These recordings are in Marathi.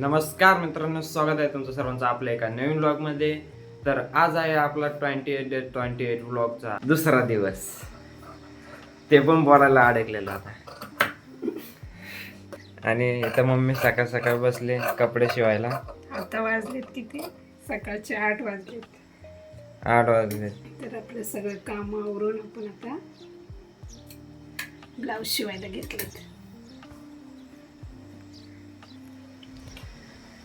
नमस्कार मित्रांनो स्वागत आहे तुमचं सर्वांचं आपल्या एका नवीन ब्लॉगमध्ये तर आज आहे आपला ट्वेंटी एट ट्वेंटी एट ब्लॉगचा दुसरा दिवस. ते पण बोलायला अडकलेलं आता. आणि इथं मम्मी सकाळ सकाळ बसले कपडे शिवायला. आता वाजलेत किती? सकाळचे आठ वाजलेत. आठ वाजले तर आपलं सगळं काम आवरून आपण आता ब्लाऊज शिवायला घेतलेत.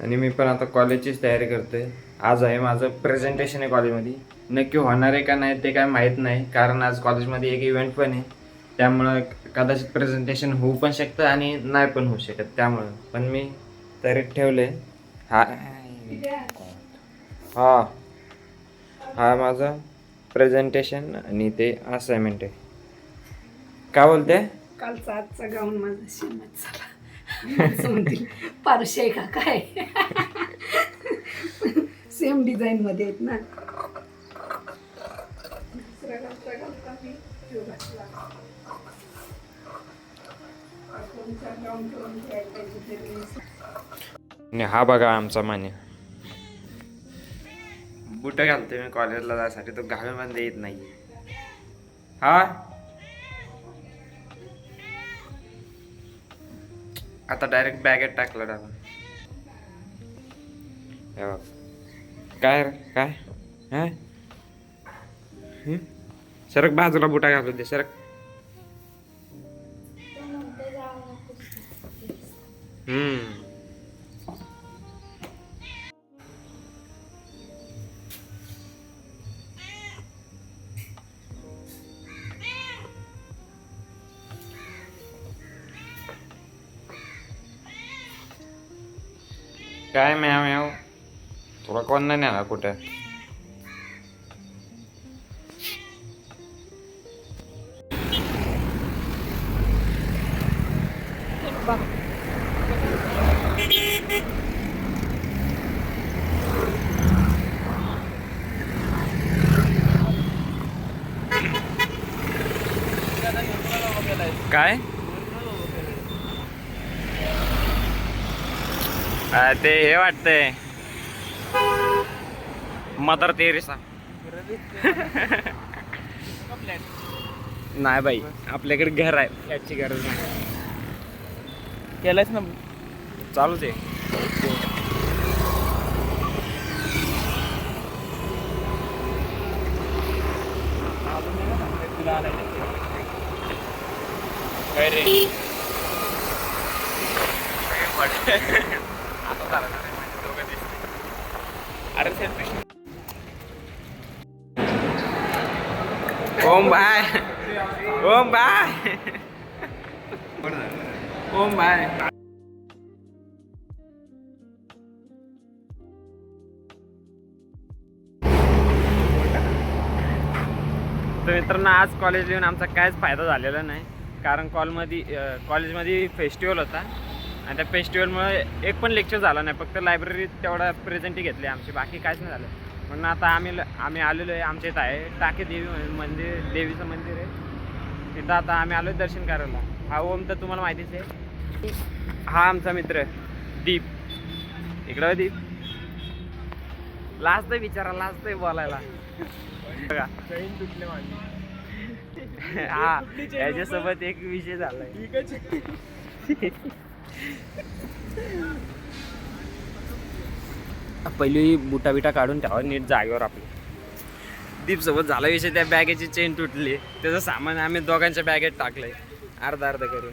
आणि मी पण आता कॉलेजचीच तयारी करतोय. आज आहे माझं प्रेझेंटेशन आहे कॉलेजमध्ये नक्की होणार आहे का नाही ते काय माहीत नाही कारण आज कॉलेजमध्ये एक इव्हेंट पण आहे. त्यामुळं कदाचित प्रेझेंटेशन होऊ पण शकतं आणि नाही पण होऊ शकत त्यामुळं. पण मी तरी ठेवले हा. हा. हा माझं प्रेझेंटेशन आणि ते असाइनमेंट आहे. का बोलते? कालचा आजचा गाऊन माझा झाला. म्हणतील पारशे आहे का? काय? सेम डिझाईन मध्ये आहेत ना. आणि हा बघा आमचा मान्य. बुट घालते मी कॉलेजला जायसाठी. तो घालून येत नाही हा? आता डायरेक्ट बॅगेत टाकलं डाला काय काय? हा? सरक बाजूला बुटा घालू दे सरक. हम्म. काय मॅव मॅव तुला कोण नाही नेला कुठं काय ते हे वाटतंय. मदर तेरेसा नाही बाई आपल्याकडे घर आहे. याची गरज नाही. केलायच ना चालूच आहे. काय रे? अरे Om bye. Om bye. Om bye. तर मित्रांनो आज कॉलेज येऊन आमचा काहीच फायदा झालेला नाही. कारण कॉलमध्ये कॉलेजमध्ये फेस्टिवल होता. आणि त्या फेस्टिवलमुळे एक पण लेक्चर झाला नाही. फक्त लायब्ररीत तेवढा प्रेझेंटी घेतली आमची. बाकी काहीच नाही झालं. म्हणून आता आम्ही आम्ही आलेलो आहे. आमच्या इथं आहे. टाके देवी मंदिर देवीचं मंदिर आहे. तिथं आता आम्ही आलो दर्शन करायला. हा ओम तर तुम्हाला माहितीच आहे. हा आमचा मित्र दीप. इकडं दीप. लास्ट आहे विचारा लास्ट आहे बोलायला. बघा. हा याच्यासोबत एक विषय झालाय. पहिली बुटा बिटा काढून ठेवा नीट जागेवर आपली. दीप सोबत झाला विषय त्या बॅगेची चेन तुटली. त्याचं सामान आम्ही दोघांच्या बॅगेत टाकलंय. अर्धा अर्धा करून.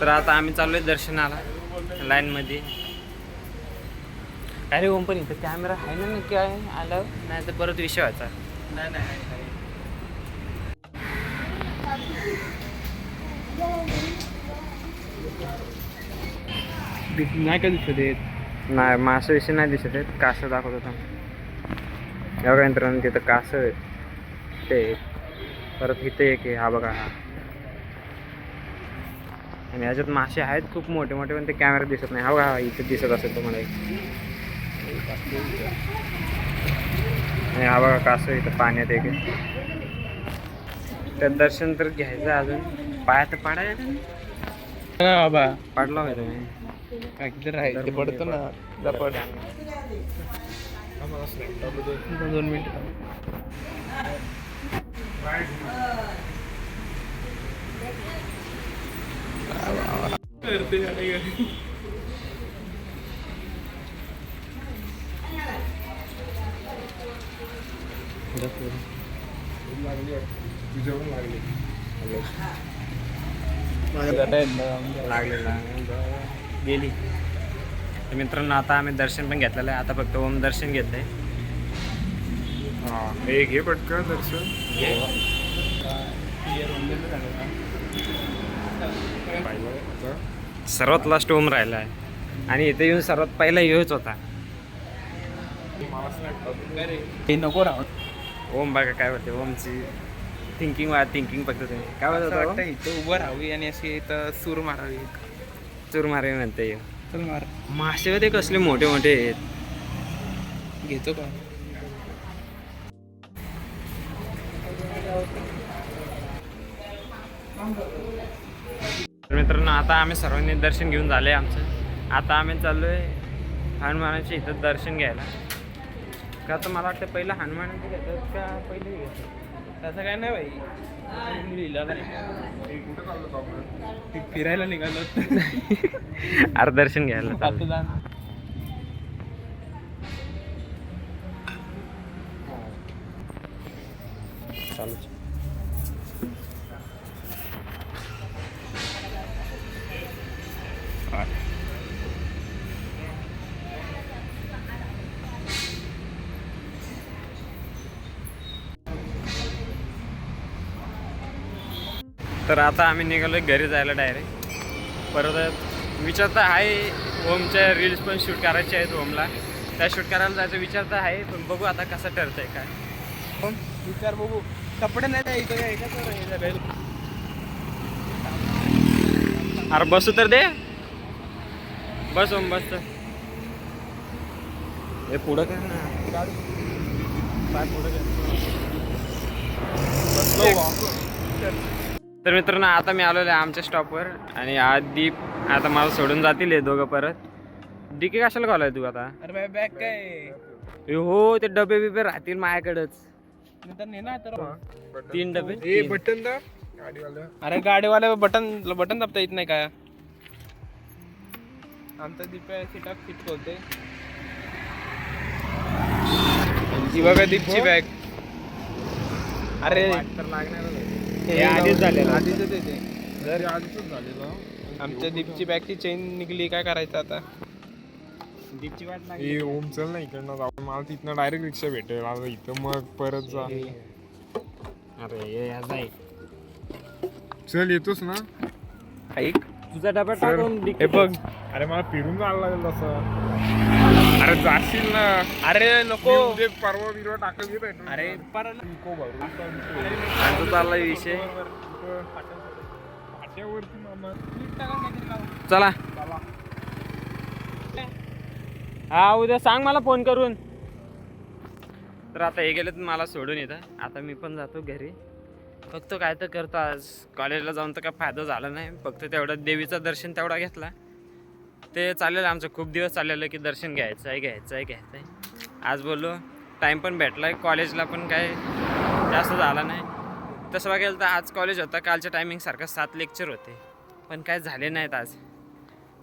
तर आता आम्ही चाललोय दर्शनाला लाईन मध्ये अरे ओम पण इथं कॅमेरा आहे ना नक्की आहे? आलं? नाही तर परत विषय व्हायचा. नाही नाही नाही का दिसत येत नाही मासे विषय नाही दिसत आहेत. कासं दाखवत होता एवढ्या यंत्रानं तिथं कासं. ते. परत इथे एक आहे. हा बघा हा. आणि याच्यात मासे आहेत खूप मोठे मोठे पण ते कॅमेरा दिसत नाही. हा बघा हा इथे दिसत असेल तुम्हाला एक. आणि हा बघा कसं इथं पाण्यात एक तर दर्शन तर घ्यायचं अजून. पाया तर पाडायचं बाबा. पाडला होय तुम्ही. काय किती राहील ते पडतो ना. जा पड दोन मिनिट लागलेला गेली. तर मित्रांनो आता आम्ही दर्शन पण घेतलेलं आहे. आता फक्त ओम दर्शन घेतलंय हे घे पटकन दर्शन. सर्वात लास्ट ओम राहिला आहे. आणि इथे येऊन सर्वात पहिला योच होता. हे नको राहू. ओम बघा काय होते ओमची थिंकिंग वा थिंकिंग फक्त तुम्ही. काय असं वाटतं इथं उभं राहावी आणि अशी इथं सूर मारावी. चूर मारे म्हणते. चल मार. मासे होते कसले मोठे मोठे आहेत. घेतो का? तर मित्रांनो आता आम्ही सर्वांनी दर्शन घेऊन झाले आमचं. आता आम्ही चाललोय हनुमानाच्या इथं दर्शन घ्यायला. का तर मला वाटतं पहिलं हनुमानाचं घेतात का पहिले घेतात तसं काय नाही भाई लिहिलं नाही. फिरायला निघालो. अरे दर्शन घ्यायला चाललोय. तर आता आम्ही निघालो घरी जायला डायरेक्ट परत विचार तर आहे ओमच्या रील्स पण शूट करायचे आहेत ओमला त्या शूट करायला जायचं विचार तर आहे पण बघू आता कसं ठरतंय काय. विचार बघू. कपडे नाही. अरे बसू तर दे. बस ओम बस. तर हे पुढं काय ना? पुढं. तर मित्रांनो आता मी आलेलो आहे आमच्या स्टॉपवर आणि आज दीप आता मला सोडून जातील हे दोघं परत. डिके कशाला घालाय तू आता? अरे बाय बॅग काय? हो ते डबे बिबे राहतील माझ्याकडेच. नंतर ने ना तर. तीन डबे ए. बटन दा. गाडीवाला. अरे गाडीवाल्या बटन बटन दाबता येत नाही का? आमचा दीप सीटात फिट खोलते ही बघा दीपची बॅग अरे. तर लागणारच आहे. हे आधीच झालेलं. आधीच आहे ते. जर आधीच झालेलं. आमच्या दीपची बॅगची चेन निघली काय करायचं आता? दीपची वाट लागली. हे ओम चल ना इकडनं जाऊ. मला तिथनं डायरेक्ट रिक्षा भेटेल. आता इथं मग परत जा. अरे ये चल येतोस ना? ऐक तुझा डबा टाकून हे बघ. अरे मला फिरून जायला लागेल तसं. अरे जाशील ना. अरे नको. परवा बिरवा टाकत घे अरे पर नको भरू. आमचा चाललाय विषय. चला. हा उद्या सांग मला फोन करून. तर आता हे गेले मला सोडून येतं आता मी पण जातो घरी. फक्त काय तर करतो आज. कॉलेजला जाऊन तर काय फायदा झाला नाही. फक्त तेवढं देवीचं दर्शन तेवढा घेतला. ते चाललेलं आमचं खूप दिवस चाललेलं की दर्शन घ्यायचं आहे घ्यायचं आहे घ्यायचं आहे. आज बोललो टाईम पण भेटला आहे कॉलेजला पण काय जास्त झाला नाही. तसं बघायला तर आज कॉलेज होता कालच्या टायमिंगसारखं सात लेक्चर होते. पण काय झाले नाहीत आज.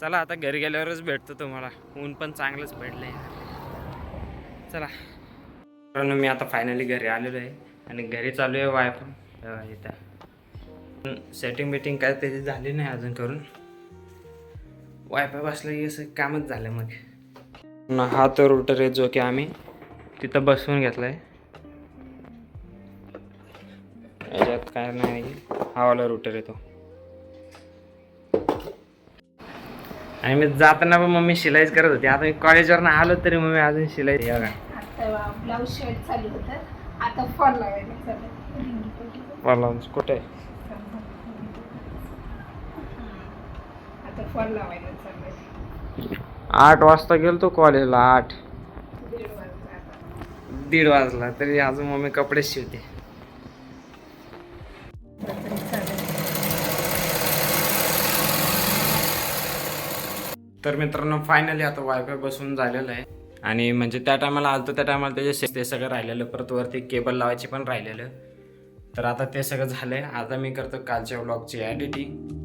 चला आता घरी गेल्यावरच भेटतो तुम्हाला. ऊन पण चांगलंच पडलं आहे चला. मित्रांनो मी आता फायनली घरी आलेलो आहे आणि घरी चालू आहे वायफाय इथं. सेटिंग बिटिंग काय त्याची झाली नाही अजून करून. वायफाय बसलं की असं कामच झालं मग. न हा तो रुटर आहे जो की आम्ही तिथं बसवून घेतला आहे याच्यात काय नाही हा वाला रुटर आहे तो आणि मी जाताना पण मम्मी शिलाईच करत होती. आता मी कॉलेजवरनं आलो तरी मम्मी अजून शिलाई बघा आता ब्लाऊज शर्ट चालू होतं. आता फॉल लावायला चालू मला कुठे? आता फॉल लावायला चालू आठ वाजता गेलो तो कॉलेजला आठ. दीड वाजता आता. दीड वाजला तरी अजून मम्मी कपडेच शिवते. तर मित्रांनो फायनली आता वायफाय बसून झालेलं आहे. आणि म्हणजे त्या टायमाला आलतो त्या टायमाला त्याचे शे- ते सगळं राहिलेलं परत वरती केबल लावायची पण राहिलेलं. तर आता ते सगळं झालंय. आता मी करतो कालच्या व्लॉगची एडिटिंग